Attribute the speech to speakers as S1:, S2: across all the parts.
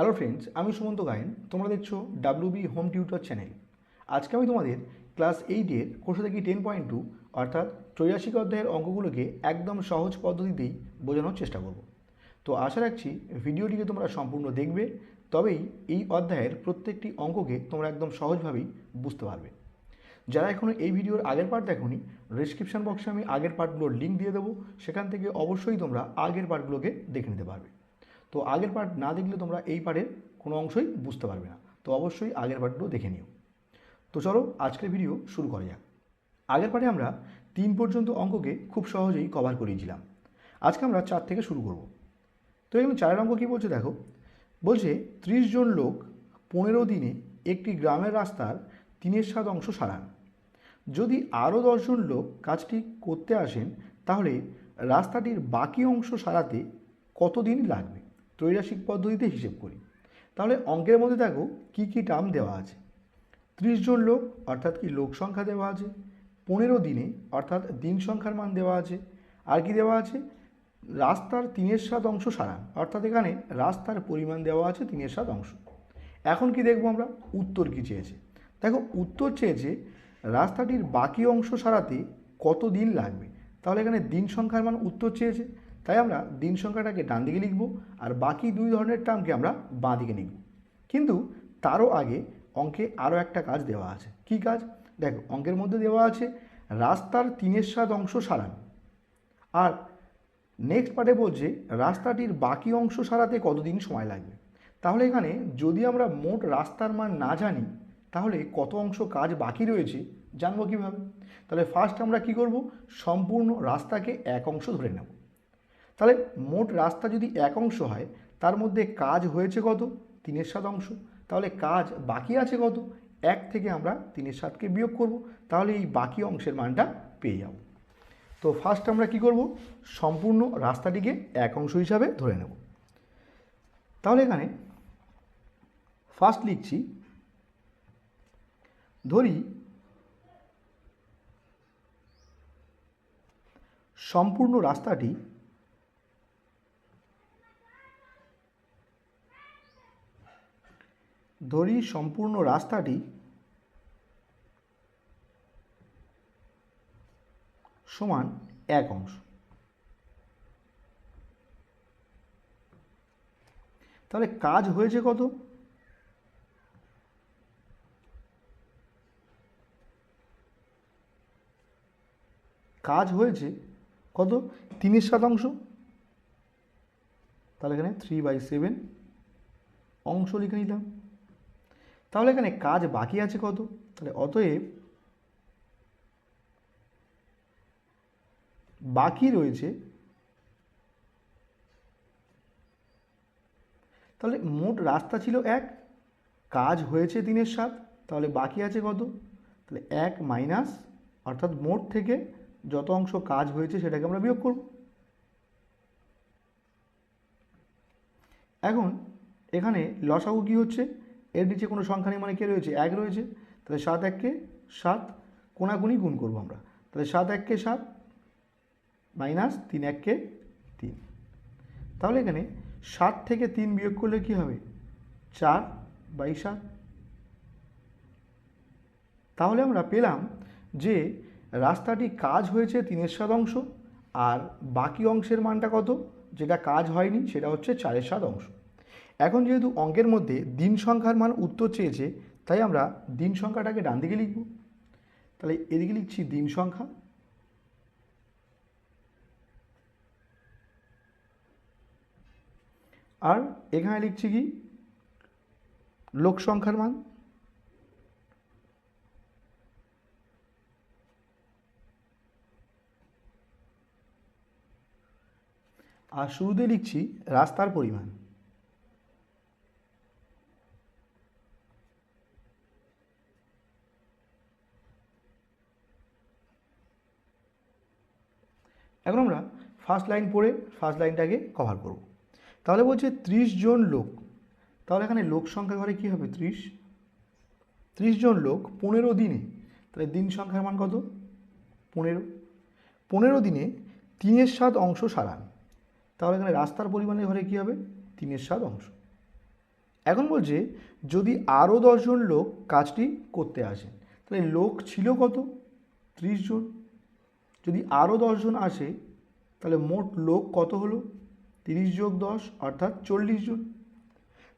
S1: Hello friends আমি সুমন্ত গায়েন। তোমরা দেখছ ডাব্লিউবি হোম টিউটর চ্যানেল আজকে আমি তোমাদের ক্লাস এইটের কোর্স থেকে টেন পয়েন্ট টু অর্থাৎ ত্রৈরাশিক অধ্যায়ের অঙ্কগুলোকে একদম সহজ পদ্ধতিতেই বোঝানোর চেষ্টা করব। তো আশা রাখছি ভিডিওটিকে তোমরা সম্পূর্ণ দেখবে, তবেই এই অধ্যায়ের প্রত্যেকটি অঙ্ককে তোমরা একদম সহজভাবেই বুঝতে পারবে। যারা এখনও এই ভিডিওর আগের পার্ট দেখোনি ডিসক্রিপশন বক্সে আমি আগের পার্টগুলোর লিঙ্ক দিয়ে দেবো। সেখান থেকে অবশ্যই তোমরা আগের পার্টগুলোকে দেখে নিতে পারবে। তো আগের পার্ট না দেখলে তোমরা এই পার্টের কোনো অংশই বুঝতে পারবে না। তো অবশ্যই আগের পার্টগুলো দেখে নিও। তো চলো আজকের ভিডিও শুরু করা যাক। আগের পার্টে আমরা তিন পর্যন্ত অঙ্ককে খুব সহজেই কভার করিয়েছিলাম। আজকে আমরা চার থেকে শুরু করব। তো এখানে চারের অঙ্ক কী বলছে দেখো? বলছে ত্রিশ জন লোক পনেরো দিনে একটি গ্রামের রাস্তার তিনের সাত অংশ সারান। যদি আরও দশজন লোক কাজটি করতে আসেন, তাহলে রাস্তাটির বাকি অংশ সারাতে কতদিন লাগবে? ত্রৈরাসিক পদ্ধতিতে হিসেব করি। তাহলে অঙ্কের মধ্যে দেখো কী কী টার্ম দেওয়া আছে। ত্রিশ জন লোক, অর্থাৎ কি লোক সংখ্যা দেওয়া আছে। পনেরো দিনে, অর্থাৎ দিন সংখ্যার মান দেওয়া আছে। আর কি দেওয়া আছে? রাস্তার তিনের সাত অংশ সারান অর্থাৎ এখানে রাস্তার পরিমাণ দেওয়া আছে তিনের সাত অংশ। এখন কি দেখব আমরা? উত্তর কি চেয়েছে? দেখো, উত্তর চেয়েছে রাস্তাটির বাকি অংশ সারাতে কত দিন লাগবে? তাহলে এখানে দিন সংখ্যার মান উত্তর চেয়েছে। তাই আমরা দিন সংখ্যাটাকে ডান দিকে লিখব আর বাকি দুই ধরনের টার্মকে আমরা বাঁ দিকে লিখব। কিন্তু তারও আগে অঙ্কে আরও একটা কাজ দেওয়া আছে। কি কাজ? দেখো, অঙ্কের মধ্যে দেওয়া আছে, রাস্তার তিনের সাত অংশ সারান। আর নেক্সট পার্টে বলছে, রাস্তাটির বাকি অংশ সারাতে কতদিন সময় লাগবে? তাহলে এখানে যদি আমরা মোট রাস্তার মান না জানি, তাহলে কত অংশ কাজ বাকি রয়েছে জানব কীভাবে? তাহলে ফার্স্ট আমরা কি করব? সম্পূর্ণ রাস্তাকে এক অংশ ধরে নেব। তাহলে মোট রাস্তা যদি এক অংশ হয়, তার মধ্যে কাজ হয়েছে কত? তিনের সাত অংশ। তাহলে কাজ বাকি আছে কত? এক থেকে আমরা তিনের সাতকে বিয়োগ করব। তাহলে এই বাকি অংশের মানটা পেয়ে যাব। তো ফার্স্ট আমরা কি করব? সম্পূর্ণ রাস্তাটিকে এক অংশ হিসাবে ধরে নেব। তাহলে এখানে ফার্স্ট লিখছি, ধরি সম্পূর্ণ রাস্তাটি ধরি সম্পূর্ণ রাস্তাটি সমান এক অংশ। তাহলে কাজ হয়েছে কত? কাজ হয়েছে কত? তিনের শতাংশ তাহলে এখানে থ্রি বাই সেভেন অংশ লিখে নিলাম। তাহলে এখানে কাজ বাকি আছে কত? তাহলে অতএব বাকি রয়েছে, তাহলে মোট রাস্তা ছিল এক, কাজ হয়েছে তিনের সাত তাহলে বাকি আছে কত? তাহলে এক মাইনাস, অর্থাৎ মোট থেকে যত অংশ কাজ হয়েছে সেটাকে আমরা বিয়োগ করব। এখন এখানে লসাগু কী হচ্ছে? এর নিচে কোনো সংখ্যা নেই মানে কে রয়েছে? এক রয়েছে। তাহলে সাত এককে সাত কোনাকুনি গুণ করব আমরা। তাহলে সাত এককে সাত মাইনাস তিন এককে তিন। তাহলে এখানে সাত থেকে তিন বিয়োগ করলে কি হবে? চার বাই সাত। তাহলে আমরা পেলাম যে রাস্তাটি কাজ হয়েছে তিনের সাত অংশ আর বাকি অংশের মানটা কত? যেটা কাজ হয়নি সেটা হচ্ছে চারের সাত অংশ। এখন যেহেতু অঙ্কের মধ্যে দিন সংখ্যার মান উত্তর চেয়েছে, তাই আমরা দিন সংখ্যাটাকে ডান দিকে লিখব। তাহলে এদিকে লিখছি দিন সংখ্যা। আর এখানে লিখছি কি? লোক সংখ্যার মান। আর শুরুতে লিখছি রাস্তার পরিমাণ। এখন আমরা ফার্স্ট লাইন পড়ে ফার্স্ট লাইনটাকে কভার করব। তাহলে বলছে ত্রিশ জন লোক। তাহলে এখানে লোক সংখ্যা ঘরে কী হবে? ত্রিশ। ত্রিশ জন লোক পনেরো দিনে, তাহলে দিন সংখ্যার মান কত? পনেরো। পনেরো দিনে তিনের সাত অংশ সারান। তাহলে এখানে রাস্তার পরিমাণের ঘরে কী হবে? তিনের সাত অংশ। এখন বলছে, যদি আরও দশজন লোক কাজটি করতে আসেন, তাহলে লোক ছিল কত? ত্রিশ জন। যদি আরও দশজন আসে, তাহলে মোট লোক কত হলো? তিরিশ যোগ দশ, অর্থাৎ চল্লিশ জন।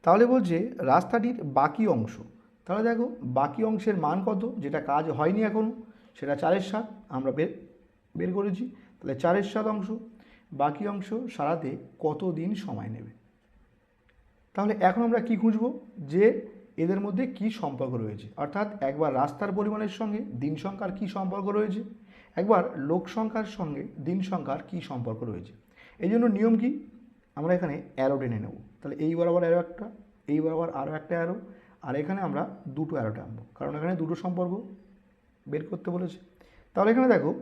S1: তাহলে বলছে রাস্তাটির বাকি অংশ। তাহলে দেখো, বাকি অংশের মান কত? যেটা কাজ হয়নি এখনও সেটা চারের সাত। আমরা বের বের করেছি। তাহলে চারের সাত অংশ। বাকি অংশ সারাতে কত দিন সময় নেবে? তাহলে এখন আমরা কি খুঁজব? যে এদের মধ্যে কি সম্পর্ক রয়েছে? অর্থাৎ একবার রাস্তার পরিমাণের সঙ্গে দিন সংখ্যার কি সম্পর্ক রয়েছে? একবার লোক সংখ্যার সঙ্গে দিন সংখ্যার কি সম্পর্ক রয়েছে? এই জন্য নিয়ম কি? আমরা এখানে অ্যারো টেনে নেব। তাহলে এই বরাবর অ্যারো একটা, এই বরাবর আরও একটা অ্যারো আর এখানে আমরা দুটো অ্যারো টানবো। কারণ এখানে দুটো সম্পর্ক বের করতে বলেছে। তাহলে এখানে দেখো,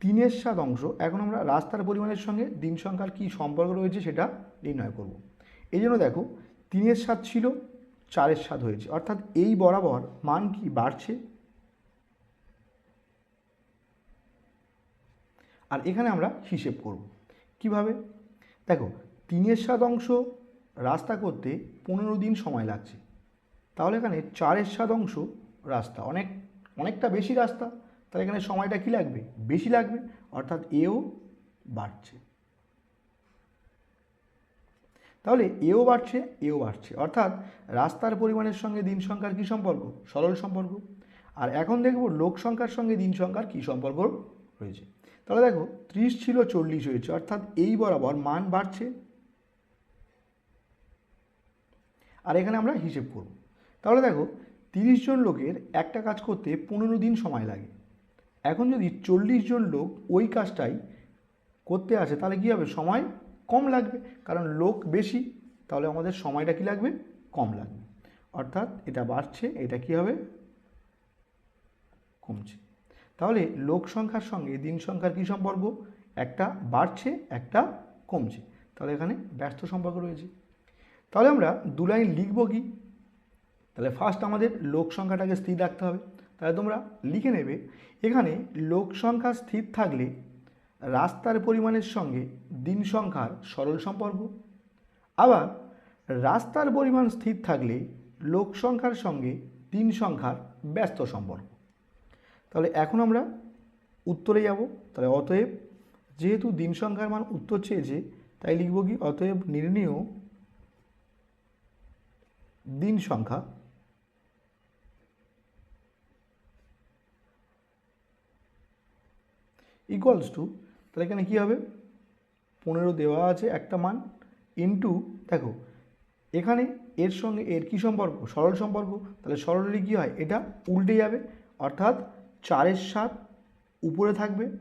S1: তিনের সাত অংশ, এখন আমরা রাস্তার পরিমাণের সঙ্গে দিন সংখ্যার কী সম্পর্ক রয়েছে সেটা নির্ণয় করব। এই জন্য দেখো, তিনের সাত ছিল, চারের সাত হয়েছে। অর্থাৎ এই বরাবর মান কি বাড়ছে? আর এখানে আমরা হিসেব করব। কীভাবে? দেখো, তিনের সাত অংশ রাস্তা করতে পনেরো দিন সময় লাগছে। তাহলে এখানে চারের সাত অংশ রাস্তা। অনেক, অনেকটা বেশি রাস্তা, তাহলে এখানে সময়টা কী লাগবে? বেশি লাগবে, অর্থাৎ এও বাড়ছে। তাহলে এও বাড়ছে এও বাড়ছে। অর্থাৎ রাস্তার পরিমাণের সঙ্গে দিন সংখ্যার কী সম্পর্ক? সরল সম্পর্ক। আর এখন দেখব লোক সংখ্যার সঙ্গে দিন সংখ্যার কী সম্পর্ক রয়েছে। তাহলে দেখো, ত্রিশ ছিল চল্লিশ হয়েছে, অর্থাৎ এই বরাবর মান বাড়ছে। আর এখানে আমরা হিসেব করব। তাহলে দেখো, তিরিশ জন লোকের একটা কাজ করতে পনেরো দিন সময় লাগে। এখন যদি চল্লিশ জন লোক ওই কাজটাই করতে আসে, তাহলে কী হবে? সময় কম লাগবে। কারণ লোক বেশি, তাহলে আমাদের সময়টা কী লাগবে? কম লাগবে। অর্থাৎ এটা বাড়ছে, এটা কী হবে? কমছে। তাহলে লোক সংখ্যার সঙ্গে দিন সংখ্যার কী সম্পর্ক? একটা বাড়ছে, একটা কমছে। তাহলে এখানে ব্যস্ত সম্পর্ক রয়েছে। তাহলে আমরা দু লাইন লিখব কি? তাহলে ফার্স্ট আমাদের লোক সংখ্যাটাকে স্থির রাখতে হবে। তাহলে তোমরা লিখে নেবে, এখানে লোক সংখ্যা স্থির থাকলে রাস্তার পরিমাণের সঙ্গে দিন সংখ্যার সরল সম্পর্ক। আবার রাস্তার পরিমাণ স্থির থাকলে লোক সংখ্যার সঙ্গে দিন সংখ্যার ব্যস্ত সম্পর্ক। তাহলে এখন আমরা উত্তরে যাব। তাহলে অতএব যেহেতু দিন সংখ্যার মান উত্তর চেয়েছে তাই লিখব কি? অতএব নির্ণীয় দিন সংখ্যা ইকুয়ালস টু তাহলে এখানে কী হবে? পনেরো দেওয়া আছে একটা মান ইন্টু দেখো, এখানে এর সঙ্গে এর কী সম্পর্ক? সরল সম্পর্ক। তাহলে সরলেরই কী হয়? এটা উল্টে যাবে। অর্থাৎ চারের সাত উপরে থাকবে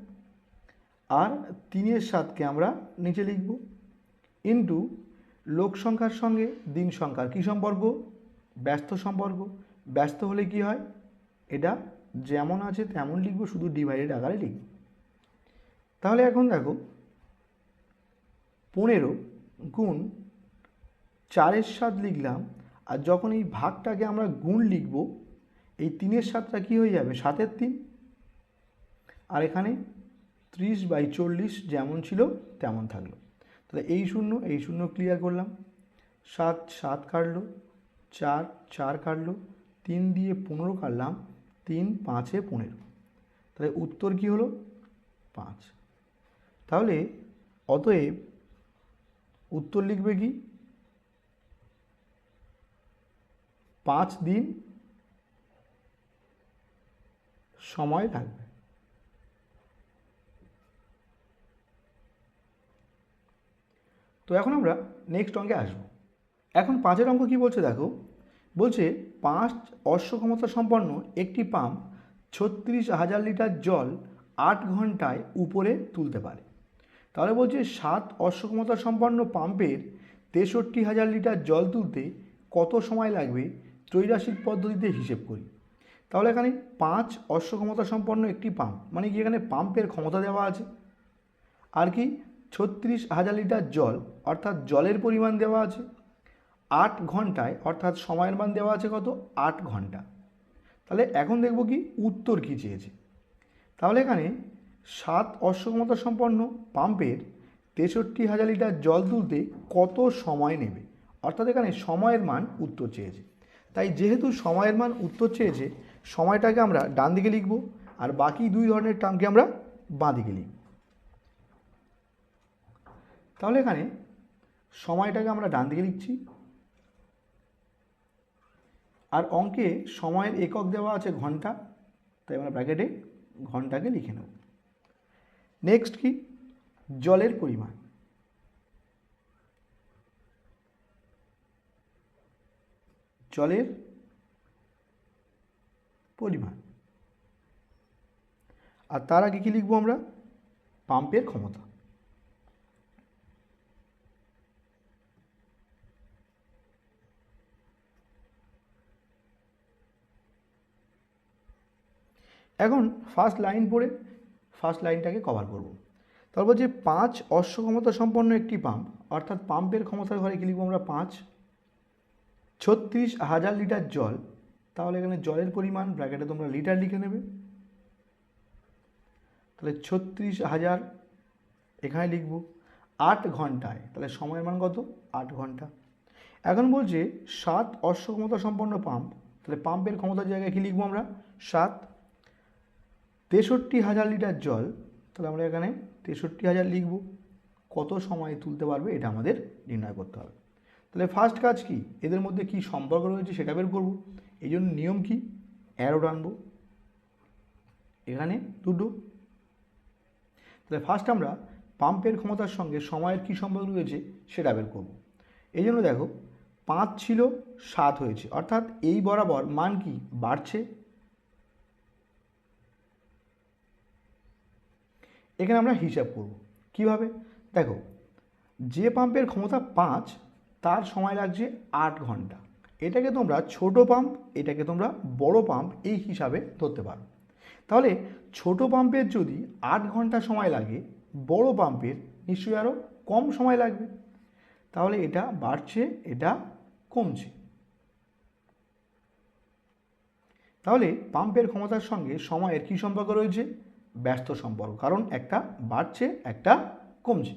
S1: আর তিনের সাতকে আমরা নিচে লিখব। ইন্টু লোক সংখ্যার সঙ্গে দিন সংখ্যার কী সম্পর্ক? ব্যস্ত সম্পর্ক। ব্যস্ত হলে কি হয়? এটা যেমন আছে তেমন লিখব, শুধু ডিভাইডেড আকারে লিখব। তাহলে এখন দেখো, পনেরো গুণ চারের সাত লিখলাম, আর যখন এই ভাগটাকে আমরা গুণ লিখব এই তিনের সাতটা কী হয়ে যাবে? সাতের তিন। আর এখানে ত্রিশ বাই চল্লিশ যেমন ছিল তেমন থাকল। তাহলে এই শূন্য এই শূন্য ক্লিয়ার করলাম। সাত সাত কাটলো। চার চার কাটলো। তিন দিয়ে পনেরো কাটলাম। তিন, পাঁচে পনেরো। তাহলে উত্তর কি হলো? পাঁচ। তাহলে অতএব উত্তর লিখবে কি? পাঁচ দিন সময় লাগবে। তো এখন আমরা নেক্সট অঙ্কে আসব। এখন পাঁচের অঙ্ক কী বলছে দেখো? বলছে পাঁচ অশ্ব ক্ষমতা সম্পন্ন একটি পাম্প ছত্রিশ হাজার লিটার জল আট ঘন্টায় উপরে তুলতে পারে। তাহলে বলছে সাত অশ্ব ক্ষমতা সম্পন্ন পাম্পের তেষট্টি হাজার লিটার জল তুলতে কত সময় লাগবে? ত্রৈরাসিক পদ্ধতিতে হিসেব করি। তাহলে এখানে পাঁচ অশ্ব ক্ষমতা সম্পন্ন একটি পাম্প মানে কি এখানে পাম্পের ক্ষমতা দেওয়া আছে। আর কি ছত্রিশ হাজার লিটার জল, অর্থাৎ জলের পরিমাণ দেওয়া আছে। আট ঘন্টায়, অর্থাৎ সময়ের মান দেওয়া আছে কত? আট ঘণ্টা। তাহলে এখন দেখব কি উত্তর কী চেয়েছে। তাহলে এখানে সাত অশ্বক্ষমতা সম্পন্ন পাম্পের তেষট্টি হাজার লিটার জল তুলতে কত সময় নেবে? অর্থাৎ এখানে সময়ের মান উত্তর চেয়েছে। তাই যেহেতু সময়ের মান উত্তর চেয়েছে সময়টাকে আমরা ডান দিকে লিখব আর বাকি দুই ধরনের টার্মকে আমরা বাঁ দিকে লিখব। তাহলে এখানে সময়টাকে আমরা ডান দিকে লিখছি আর অঙ্কে সময়ের একক দেওয়া আছে ঘণ্টা, তাই আমরা ব্র্যাকেটে ঘন্টাকে লিখে নেব। নেক্সট কি? জলের পরিমাণ। জলের পরিমাণ। আর তার আগে কী লিখব আমরা? পাম্পের ক্ষমতা। এখন ফার্স্ট লাইন পড়ে ফার্স্ট লাইনটাকে কভার করব। তারপর যে পাঁচ অশ্ব ক্ষমতা সম্পন্ন একটি পাম্প অর্থাৎ পাম্পের ক্ষমতার ঘরে কি লিখব আমরা? পাঁচ। ছত্রিশ হাজার লিটার জল তাহলে এখানে জলের পরিমাণ ব্র্যাকেটে তোমরা লিটার লিখে নেবে। তাহলে ছত্রিশ হাজার এখানে লিখব আট ঘন্টায়। তাহলে সময়ের মান কত? আট ঘণ্টা। এখন বলছে সাত অশ্ব ক্ষমতা সম্পন্ন পাম্প তাহলে পাম্পের ক্ষমতার জায়গায় কী লিখব আমরা? সাত। তেষট্টি হাজার লিটার জল। তাহলে আমরা এখানে তেষট্টি হাজার লিখব। কত সময়ে তুলতে পারবে এটা আমাদের নির্ণয় করতে হবে। তাহলে ফার্স্ট কাজ কি? এদের মধ্যে কি সম্পর্ক রয়েছে সেটা বের করব। এই জন্য নিয়ম কি? অ্যারো টানবো। এখানে দুটো। তাহলে ফার্স্ট আমরা পাম্পের ক্ষমতার সঙ্গে সময়ের কী সম্পর্ক রয়েছে সেটা বের করব। এই জন্য দেখো, পাঁচ ছিল, সাত হয়েছে। অর্থাৎ এই বরাবর মান কি? বাড়ছে। এখানে আমরা হিসাব করব। কীভাবে? দেখো, যে পাম্পের ক্ষমতা পাঁচ, তার সময় লাগছে আট ঘণ্টা। এটাকে তোমরা ছোট পাম্প এটাকে তোমরা বড় পাম্প এই হিসাবে ধরতে পারো। তাহলে ছোট পাম্পের যদি আট ঘণ্টা সময় লাগে, বড় পাম্পের নিশ্চয়ই আরও কম সময় লাগবে। তাহলে এটা বাড়ছে, এটা কমছে। তাহলে পাম্পের ক্ষমতার সঙ্গে সময়ের কী সম্পর্ক রয়েছে? ব্যস্ত সম্পর্ক, কারণ একটা বাড়ছে, একটা কমছে।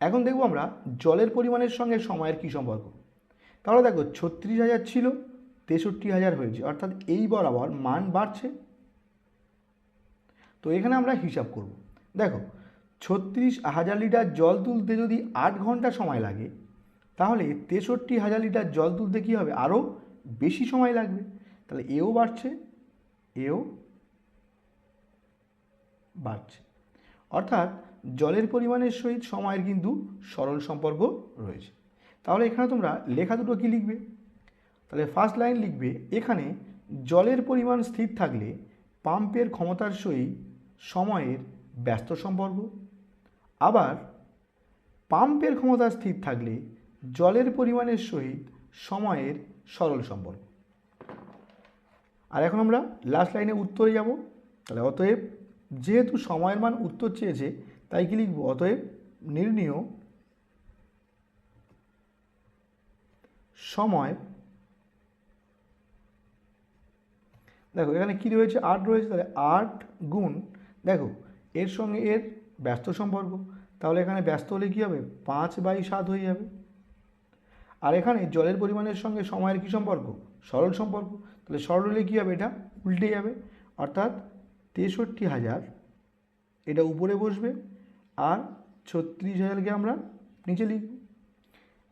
S1: এখন দেখব আমরা জলের পরিমাণের সঙ্গে সময়ের কী সম্পর্ক। তাহলে দেখো ছত্রিশ হাজার ছিল, তেষট্টি হাজার হয়েছে, অর্থাৎ এই বরাবর মান বাড়ছে। তো এখানে আমরা হিসাব করব। দেখো, ছত্রিশ হাজার লিটার জল তুলতে যদি আট ঘণ্টা সময় লাগে, তাহলে তেষট্টি হাজার লিটার জল তুলতে কী হবে? আরও বেশি সময় লাগবে। তাহলে এও বাড়ছে এও বাড়ছে। অর্থাৎ জলের পরিমাণের সহিত সময়ের কিন্তু সরল সম্পর্ক রয়েছে। তাহলে এখানে তোমরা লেখা দুটো কী লিখবে? তাহলে ফার্স্ট লাইন লিখবে, এখানে জলের পরিমাণ স্থির থাকলে পাম্পের ক্ষমতার সহিত সময়ের ব্যস্ত সম্পর্ক। আবার পাম্পের ক্ষমতা স্থির থাকলে জলের পরিমাণের সহিত সময়ের সরল সম্পর্ক। আর এখন আমরা লাস্ট লাইনে উত্তরে যাব। তাহলে অতএব যেহেতু সময়ের মান উত্তর চেয়েছে, তাই কি লিখব? অতএব নির্ণীয় সময়। দেখো, এখানে কী রয়েছে? আট রয়েছে, তাহলে আট গুণ, দেখো, এর সঙ্গে এর ব্যস্ত সম্পর্ক। তাহলে এখানে ব্যস্ত হলে কী হবে? পাঁচ বাই সাত হয়ে যাবে। আর এখানে জলের পরিমাণের সঙ্গে সময়ের কী সম্পর্ক? সরল সম্পর্ক। তাহলে সরল হলে কী হবে? এটা উল্টে যাবে। অর্থাৎ তেষট্টি হাজার, এটা উপরে বসবে। আর ছত্রিশ হাজারকে আমরা নিচে লিখব।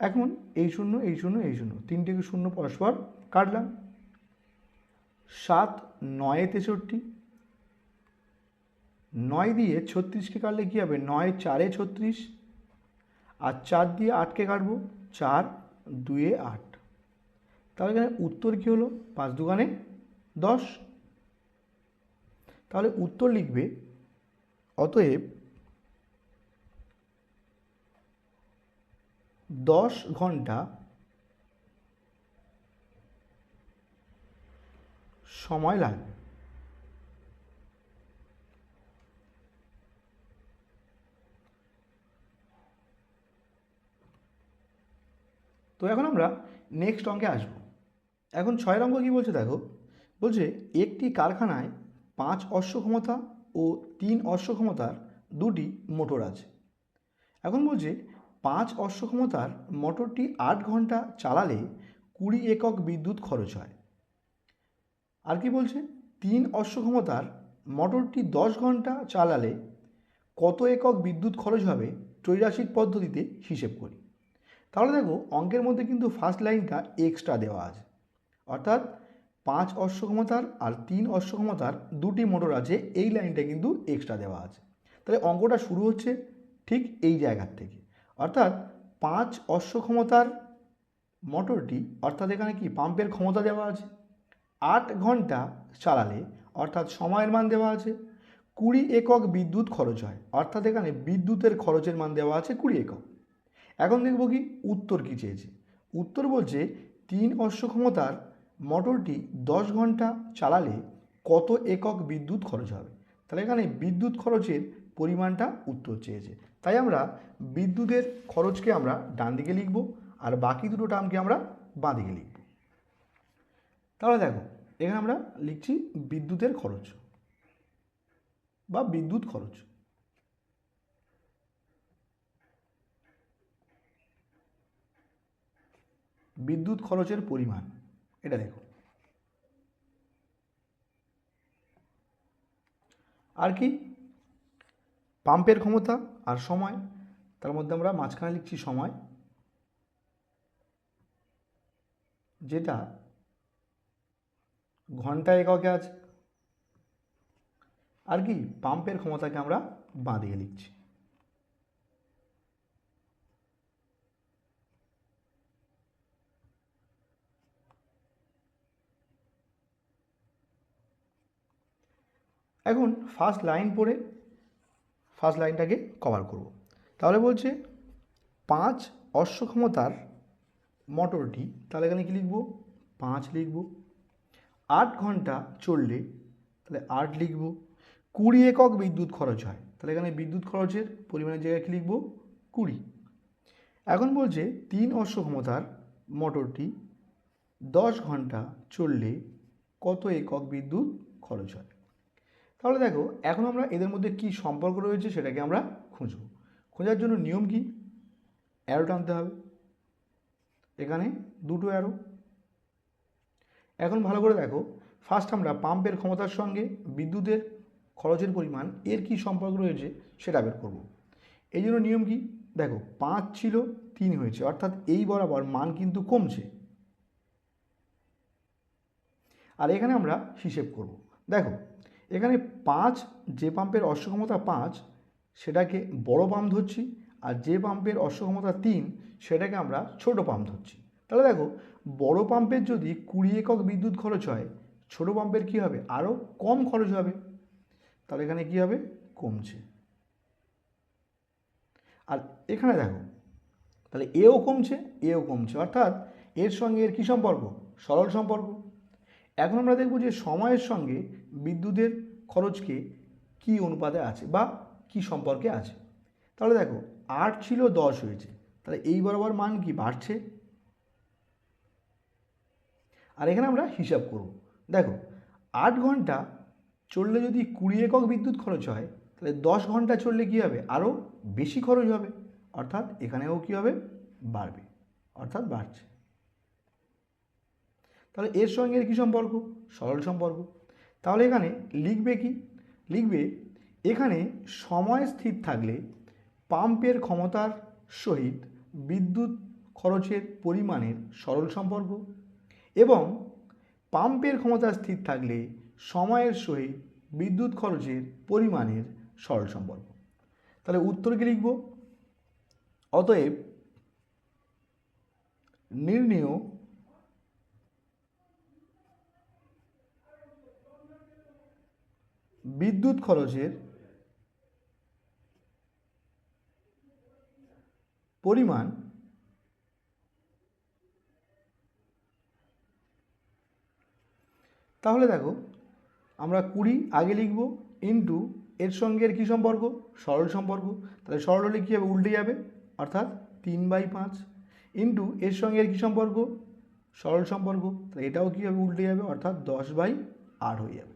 S1: এখন এই শূন্য এই শূন্য এই শূন্য। তিনটেকে শূন্য পরস্পর কাটলাম। সাত, নয়ে, তেষট্টি। নয় দিয়ে ছত্রিশকে কাটলে কী হবে? নয়, চারে ছত্রিশ। আর চার দিয়ে আটকে কাটবো? চার, দুয়ে আট। তাহলে এখানে উত্তর কী হলো? পাঁচ দোকানে দশ। তাহলে উত্তর লিখবে, অতএব দশ ঘণ্টা সময় লাগবে তো এখন আমরা নেক্সট অঙ্কে আসব। এখন ছয়ের অঙ্ক কী বলছে দেখো? বলছে একটি কারখানায় পাঁচ অশ্ব ক্ষমতা ও তিন অশ্ব ক্ষমতার দুটি মোটর আছে। এখন বলছে পাঁচ অশ্বক্ষমতার মোটরটি আট ঘণ্টা চালালে কুড়ি একক বিদ্যুৎ খরচ হয়। আর কি বলছে? তিন অশ্বক্ষমতার মোটরটি দশ ঘণ্টা চালালে কত একক বিদ্যুৎ খরচ হবে? ত্রৈরাসিক পদ্ধতিতে হিসেব করি। তাহলে দেখো, অঙ্কের মধ্যে কিন্তু ফার্স্ট লাইনটা এক্সট্রা দেওয়া আছে। অর্থাৎ পাঁচ অশ্বক্ষমতার আর তিন অশ্বক্ষমতার দুটি মোটর আছে, এই লাইনটা কিন্তু এক্সট্রা দেওয়া আছে। তাহলে অঙ্কটা শুরু হচ্ছে ঠিক এই জায়গার থেকে। অর্থাৎ পাঁচ অশ্ব ক্ষমতার মোটরটি, অর্থাৎ এখানে কি পাম্পের ক্ষমতা দেওয়া আছে? আট ঘণ্টা চালালে, অর্থাৎ সময়ের মান দেওয়া আছে, কুড়ি একক বিদ্যুৎ খরচ হয়, অর্থাৎ এখানে বিদ্যুতের খরচের মান দেওয়া আছে কুড়ি একক। এখন দেখব কি উত্তর কী চেয়েছে? উত্তর বলছে তিন অশ্ব ক্ষমতার মোটরটি দশ ঘণ্টা চালালে কত একক বিদ্যুৎ খরচ হবে? তাহলে এখানে বিদ্যুৎ খরচের পরিমাণটা উত্তর চেয়েছে। তাই আমরা বিদ্যুতের খরচকে আমরা ডান দিকে লিখব আর বাকি দুটো টার্মকে আমরা বাঁ দিকে লিখব। তাহলে দেখো, এখানে আমরা লিখছি বিদ্যুতের খরচ বা বিদ্যুৎ খরচ। বিদ্যুৎ খরচের পরিমাণ, এটা দেখো। আর কি? পাম্পের ক্ষমতা আর সময়, তার মধ্যে আমরা মাঝখানে লিখছি সময়, যেটা ঘণ্টা এককে আছে। আর কি, পাম্পের ক্ষমতাকে আমরা বাঁ দিকে লিখছি। এখন ফার্স্ট লাইন পড়ে ফার্স্ট লাইনটাকে কভার করব। তাহলে বলছে পাঁচ অশ্ব ক্ষমতার মোটরটি, তাহলে এখানে কী লিখব? পাঁচ লিখব। আট ঘণ্টা চললে, তাহলে আট লিখব। কুড়ি একক বিদ্যুৎ খরচ হয়, তাহলে এখানে বিদ্যুৎ খরচের পরিমাণের জায়গায় কী লিখব? কুড়ি। এখন বলছে তিন অশ্ব ক্ষমতার মোটরটি দশ ঘণ্টা চললে কত একক বিদ্যুৎ খরচ হয়? তাহলে দেখো, এখন আমরা এদের মধ্যে কি সম্পর্ক রয়েছে সেটাকে আমরা খুঁজব। খোঁজার জন্য নিয়ম কি? অ্যারো টানতে হবে। এখানে দুটো অ্যারো এখন ভালো করে দেখো ফার্স্ট আমরা পাম্পের ক্ষমতার সঙ্গে বিদ্যুতের খরচের পরিমাণ, এর কি সম্পর্ক রয়েছে সেটা বের করব। এই জন্য নিয়ম কি? দেখো, পাঁচ ছিল, তিন হয়েছে। অর্থাৎ এই বরাবর মান কিন্তু কমছে। আর এখানে আমরা হিসেব করব। দেখো এখানে পাঁচ, যে পাম্পের অশ্বক্ষমতা পাঁচ, সেটাকে বড় পাম্প ধরছি আর যে পাম্পের অশ্বক্ষমতা তিন, সেটাকে আমরা ছোট পাম্প ধরছি। তাহলে দেখো, বড় পাম্পের যদি কুড়ি একক বিদ্যুৎ খরচ হয়, ছোট পাম্পের কী হবে? আরও কম খরচ হবে। তাহলে এখানে কী হবে? কমছে। আর এখানে দেখো, তাহলে এও কমছে এও কমছে। অর্থাৎ এর সঙ্গে এর কী সম্পর্ক? সরল সম্পর্ক। এখন আমরা দেখব যে সময়ের সঙ্গে বিদ্যুতের খরচকে কি অনুপাতে আছে বা কি সম্পর্কে আছে? তাহলে দেখো, আট ছিল দশ হয়েছে। তাহলে এই বরাবর মান কি বাড়ছে? আর এখানে আমরা হিসাব করব। দেখো, আট ঘণ্টা চললে যদি কুড়ি একক বিদ্যুৎ খরচ হয়, তাহলে দশ ঘণ্টা চললে কী হবে? আরও বেশি খরচ হবে। অর্থাৎ এখানেও কী হবে? বাড়বে। অর্থাৎ বাড়ছে। তাহলে এর সঙ্গে কী সম্পর্ক? সরল সম্পর্ক। তাহলে এখানে লিখবে কি? লিখবে, এখানে সময় স্থির থাকলে পাম্পের ক্ষমতার সহিত বিদ্যুৎ খরচের পরিমাণের সরল সম্পর্ক এবং পাম্পের ক্ষমতা স্থির থাকলে সময়ের সহিত বিদ্যুৎ খরচের পরিমাণের সরল সম্পর্ক। তাহলে উত্তরকে লিখব? অতএব নির্ণেয় বিদ্যুৎ খরচের পরিমাণ তাহলে দেখো, আমরা কুড়ি আগে লিখব ইন্টু এর সঙ্গে এর কী সম্পর্ক? সরল সম্পর্ক। তাহলে সরল হলে কী হবে? উল্টে যাবে। অর্থাৎ তিন বাই পাঁচ। ইন্টু এর সঙ্গে এর কী সম্পর্ক? সরল সম্পর্ক। তাহলে এটাও কী হবে? উল্টে যাবে। অর্থাৎ দশ বাই আট হয়ে যাবে।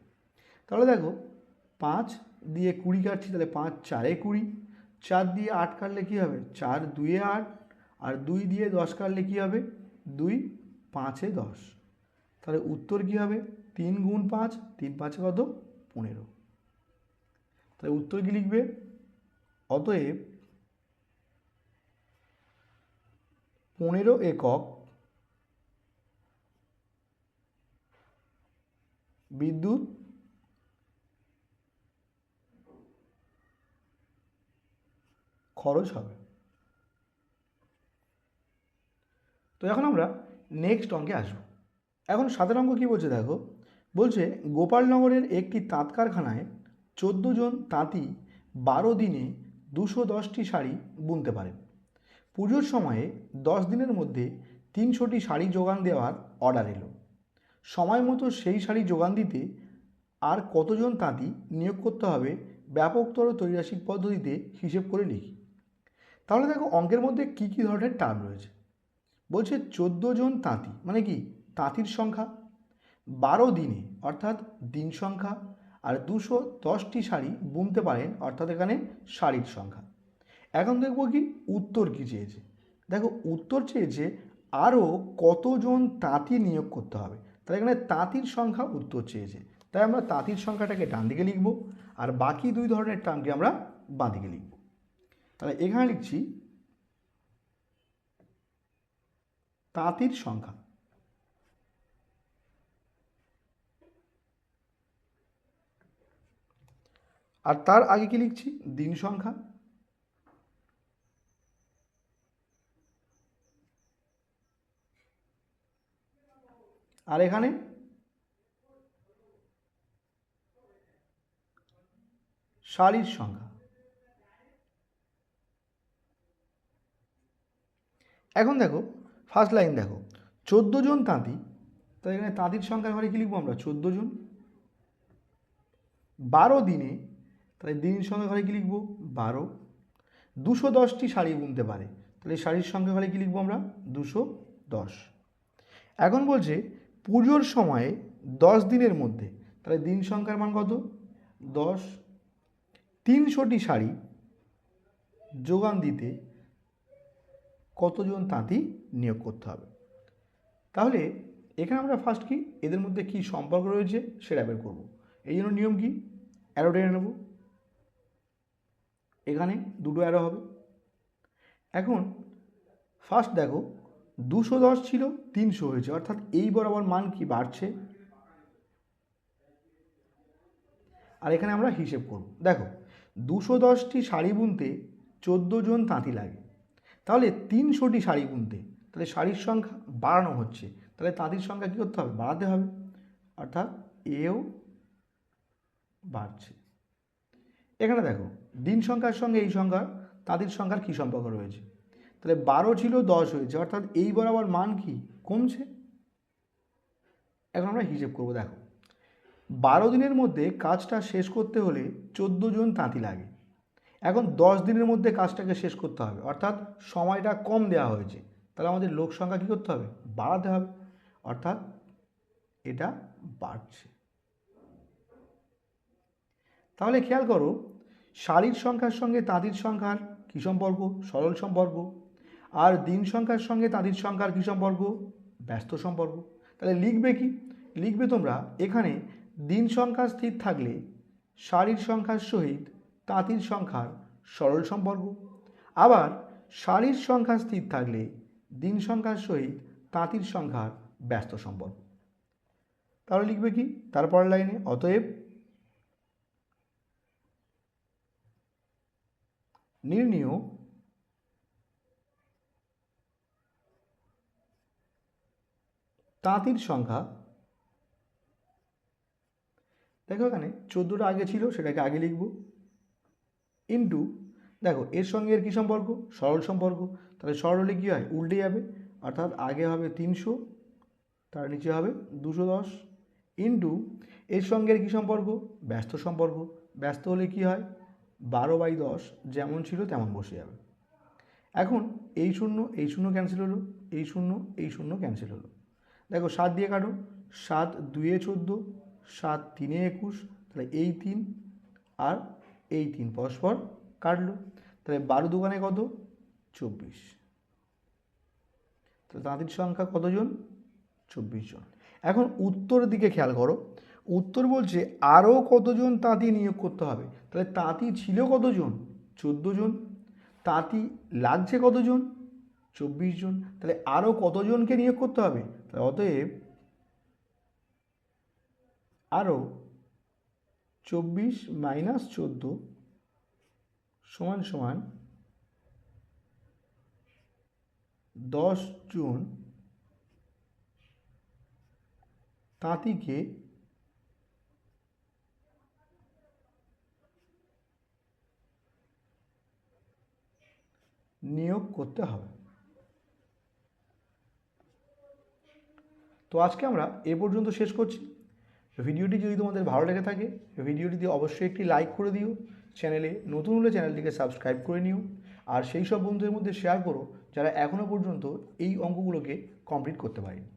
S1: তাহলে দেখো পাঁচ দিয়ে কুড়ি কাটছি, তাহলে পাঁচ চারে কুড়ি। চার দিয়ে আট কাটলে কী হবে? চার দুয়ে আট, আর দুই দিয়ে দশ কাটলে কী হবে? দুই পাঁচে দশ। তাহলে উত্তর কী হবে? তিন গুণ পাঁচ, তিন পাঁচে কত? পনেরো। তাহলে উত্তর কী লিখবে? অতএব পনেরো একক বিদ্যুৎ খরচ হবে। তো এখন আমরা নেক্সট অঙ্কে আসব। এখন সাতের অঙ্ক কী বলছে দেখো? বলছে গোপালনগরের একটি তাঁত কারখানায় চোদ্দ জন তাঁতি বারো দিনে দুশো দশটি শাড়ি বুনতে পারেন। পুজোর সময়ে দশ দিনের মধ্যে তিনশোটি শাড়ি যোগান দেওয়ার অর্ডার এলো। সময় মতো সেই শাড়ি যোগান দিতে আর কতজন তাঁতি নিয়োগ করতে হবে ব্যাপকতর তৈরাসিক পদ্ধতিতে হিসেব করে লিখি। তাহলে দেখো অঙ্কের মধ্যে কী কী ধরনের টার্ম রয়েছে। বলছে চোদ্দ জন তাঁতি মানে কি? তাঁতির সংখ্যা, বারো দিনে, অর্থাৎ দিন সংখ্যা, আর দুশো দশটি শাড়ি বুনতে পারেন, অর্থাৎ এখানে শাড়ির সংখ্যা। এখন দেখব কি উত্তর কী চেয়েছে। দেখো উত্তর চেয়েছে আরও কতজন তাঁতি নিয়োগ করতে হবে। তাহলে এখানে তাঁতির সংখ্যা উত্তর চেয়েছে। তাই আমরা তাঁতির সংখ্যাটাকে ডান দিকে লিখব, আর বাকি দুই ধরনের টার্মকে আমরা বাঁ দিকে লিখব। তাহলে এখানে লিখছি তাঁতির সংখ্যা। আর তার আগে কি লিখছি? দিন সংখ্যা। আর এখানে শাড়ির সংখ্যা। এখন দেখো ফার্স্ট লাইন দেখো, চোদ্দ জন তাঁতি, তো এখানে তাঁতির সংখ্যার ঘরে কী লিখব আমরা? চোদ্দ জন। বারো দিনে, তাহলে দিন সংখ্যা ঘরে কী লিখব? বারো। দুশো দশটি শাড়ি বুনতে পারে, তাহলে শাড়ির সংখ্যা ঘরে কী লিখব আমরা? দুশো দশ। এখন বলছে, পুজোর সময়ে দশ দিনের মধ্যে, তাহলে দিন সংখ্যার মান কত? দশ। তিনশোটি শাড়ি যোগান দিতে কতজন তাঁতি নিয়োগ করতে হবে। তাহলে এখানে আমরা ফার্স্ট কি, এদের মধ্যে কি সম্পর্ক রয়েছে সেটা বের করব। এই জন্য নিয়ম কি? অ্যারো টেনে নেব। এখানে দুটো অ্যারো হবে। এখন ফার্স্ট দেখো, দুশো দশ ছিল, তিনশো হয়েছে। অর্থাৎ এই বরাবর মান কি বাড়ছে? আর এখানে আমরা হিসেব করব। দেখো, দুশো দশটি শাড়ি বুনতে চোদ্দ জন তাঁতি লাগে। তাহলে তিনশোটি শাড়ি বুনতে তাহলে শাড়ির সংখ্যা বাড়ানো হচ্ছে, তাহলে তাঁতির সংখ্যা কী করতে হবে? বাড়াতে হবে। অর্থাৎ এও বাড়ছে। এখানে দেখো, দিন সংখ্যার সঙ্গে এই সংখ্যা তাঁতির সংখ্যার কী সম্পর্ক রয়েছে? তাহলে বারো ছিল, দশ হয়েছে, অর্থাৎ এই বরাবর মান কি? কমছে? এখন আমরা হিসেব করব, দেখো। বারো দিনের মধ্যে কাজটা শেষ করতে হলে চোদ্দ জন তাঁতি লাগে। এখন দশ দিনের মধ্যে কাজটাকে শেষ করতে হবে। অর্থাৎ সময়টা কম দেওয়া হয়েছে। তাহলে আমাদের লোক সংখ্যা কী করতে হবে? বাড়াতে হবে। অর্থাৎ এটা বাড়ছে। তাহলে খেয়াল করো শাড়ির সংখ্যার সঙ্গে তাঁতির সংখ্যার কী সম্পর্ক? সরল সম্পর্ক। আর দিন সংখ্যার সঙ্গে তাঁতির সংখ্যার কী সম্পর্ক? ব্যস্ত সম্পর্ক। তাহলে লিখবে কি? লিখবে তোমরা, এখানে দিন সংখ্যা স্থির থাকলে শাড়ির সংখ্যার সহিত তাঁতির সংখ্যার সরল সম্পর্ক। আবার শাড়ির সংখ্যা স্থির থাকলে দিন সংখ্যার সহিত তাঁতির সংখ্যার ব্যস্ত সম্পর্ক। তাহলে লিখবে কি? তারপর লাইনে, অতএব নির্ণীয় তাঁতির সংখ্যা দেখো এখানে চোদ্দোটা আগে ছিল, সেটাকে আগে লিখব। ইন্টু, দেখো, এর সঙ্গে এর কী সম্পর্ক? সরল সম্পর্ক। তাহলে সরল হলে কী হয়? উল্টে যাবে। অর্থাৎ আগে হবে তিনশো, তার নিচে হবে দুশো দশ। ইন্টু, এর সঙ্গে এর কী সম্পর্ক? ব্যস্ত সম্পর্ক। ব্যস্ত হলে কী হয়? বারো বাই দশ যেমন ছিল তেমন বসে যাবে। এখন এই শূন্য এই শূন্য ক্যান্সেল হলো, এই শূন্য এই শূন্য ক্যান্সেল হলো। দেখো, সাত দিয়ে কাটো। সাত দুয়ে চোদ্দ, সাত তিনে একুশ, তাহলে এই তিন আর এই তিন পরস্পর কাটলো। তাহলে বারো দোকানে কত? চব্বিশ। তাহলে তাঁতির সংখ্যা কতজন? চব্বিশ জন। এখন উত্তরের দিকে খেয়াল করো। উত্তর বলছে আরও কতজন তাঁতি নিয়োগ করতে হবে? তাহলে তাঁতি ছিল কতজন? চোদ্দ জন। তাঁতি লাগছে কতজন? চব্বিশ জন। তাহলে আরও কতজনকে নিয়োগ করতে হবে? তাহলে অতএব আরও চব্বিশ মাইনাস চোদ্দ সমান সমান দশ জন তাঁতিকে নিয়োগ করতে হবে। তো আজকে আমরা এ পর্যন্ত শেষ করছি। ভিডিওটি যদি তোমাদের ভালো লেগে থাকে ভিডিওটিতে অবশ্যই একটি লাইক করে দিও। চ্যানেলে নতুন হলে চ্যানেলটিকে সাবস্ক্রাইব করে নিও। আর সেই সব বন্ধুদের মধ্যে শেয়ার করো, যারা এখনও পর্যন্ত এই অঙ্কগুলোকে কমপ্লিট করতে পারেনি।